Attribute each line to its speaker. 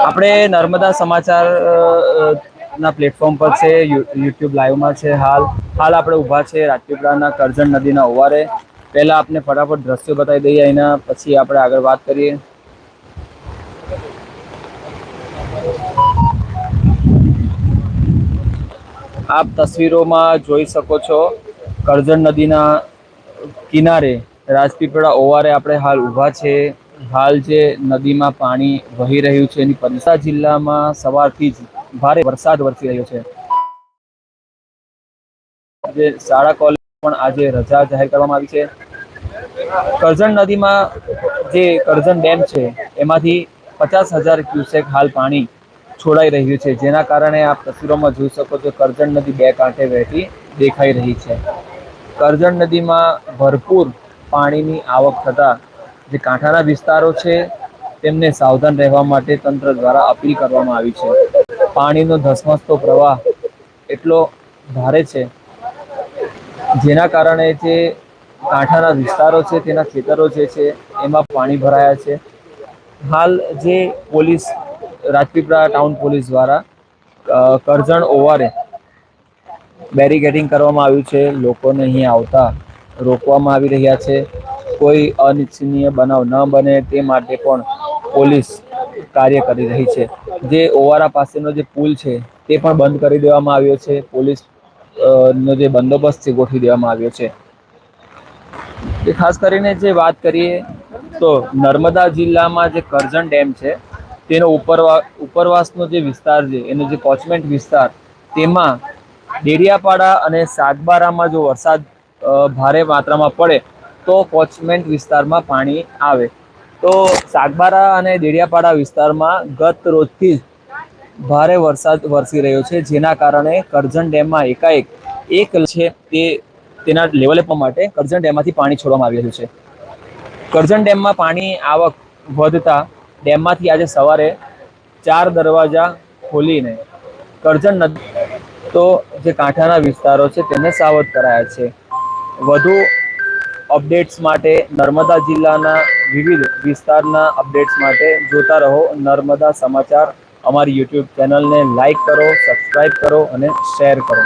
Speaker 1: આપણે નર્મદા સમાચાર ના પ્લેટફોર્મ પર છે યુટ્યુબ લાઈવમાં છે હાલ. હાલ આપણે ઊભા છે રાજપીપળાના કરજણ નદીના ઓવારે. પહેલાં આપને ફટાફટ દ્રશ્યો બતાવી દઈએ, એના પછી આપણે આગળ વાત કરીએ. આપ તસવીરોમાં જોઈ શકો છો કરજણ નદીના કિનારે રાજપીપળા ઓવારે આપણે હાલ ઊભા છે. હાલ જે નદીમાં પાણી વહી રહ્યું છે, એની પંચા જિલ્લામાં સવારથી જ ભારે વરસાદ વરસી રહ્યો છે. જે શાળા કોલેજ પણ આજે રજા જાહેર કરવામાં આવી છે. કરજણ નદીમાં જે કરજણ ડેમ છે, એમાંથી પચાસ હજાર ક્યુસેક હાલ પાણી છોડાઈ રહ્યું છે, જેના કારણે આપ તસવીરોમાં જોઈ શકો છો કરજણ નદી બે કાંઠે વહેતી દેખાઈ રહી છે. કરજણ નદીમાં ભરપૂર પાણીની આવક થતા જે કાંઠાના વિસ્તારો છે, તેમને સાવધાન રહેવા માટે તંત્ર દ્વારા અપીલ કરવામાં આવી છે. પાણીનો ધસમસતો પ્રવાહ એટલો ભારે છે, જેના કારણે જે કાંઠાના વિસ્તારો છે, તેના ખેતરો જે છે, એમાં પાણી ભરાયા છે. હાલ જે પોલીસ, રાજપીપળા ટાઉન પોલીસ દ્વારા કરજણ ઓવારે બેરિકેડિંગ કરવામાં આવ્યું છે. લોકોને અહીં આવતા રોકવામાં આવી રહ્યા છે. કોઈ અનિચ્છનીય બનાવ ન બને તે માટે પણ પોલીસ કાર્ય કરી રહી છે. જે ઓવારા પાસેનો જે પુલ છે, તે પણ બંધ કરી દેવામાં આવ્યો છે. પોલીસ નો જે બંદોબસ્ત છે, ગોઠવી દેવામાં આવ્યો છે. એ ખાસ કરીને જે વાત કરીએ તો નર્મદા જિલ્લામાં જે કરજણ ડેમ છે, તેનો ઉપરવા, ઉપરવાસનો જે વિસ્તાર છે, એનો જે કોચમેન્ટ વિસ્તાર, તેમાં ડેડિયાપાડા અને સાગબારામાં જો વરસાદ ભારે માત્રામાં પડે તો કોચમેન્ટ વિસ્તારમાં પાણી આવે. તો સાગબારા અને દેડિયાપાડા વિસ્તારમાં ગત રોજથી જ ભારે વરસાદ વરસી રહ્યો છે, જેના કારણે કરજણ ડેમમાં એકાએક એક છે તે તેના લેવલપવા માટે કરજણ ડેમમાંથી પાણી છોડવામાં આવી રહ્યું છે. કરજણ ડેમમાં પાણી આવક વધતા ડેમમાંથી આજે સવારે ચાર દરવાજા ખોલીને કરજણ નદી તો જે કાંઠાના વિસ્તારો છે, તેને સાવધ કરાયા છે. વધુ અપડેટ્સ માટે નર્મદા જિલ્લાના વિવિધ વિસ્તારના અપડેટ્સ માટે જોતા રહો નર્મદા સમાચાર. અમારી યુટ્યુબ ચેનલને લાઇક કરો સબસ્ક્રાઈબ કરો અને શેર કરો.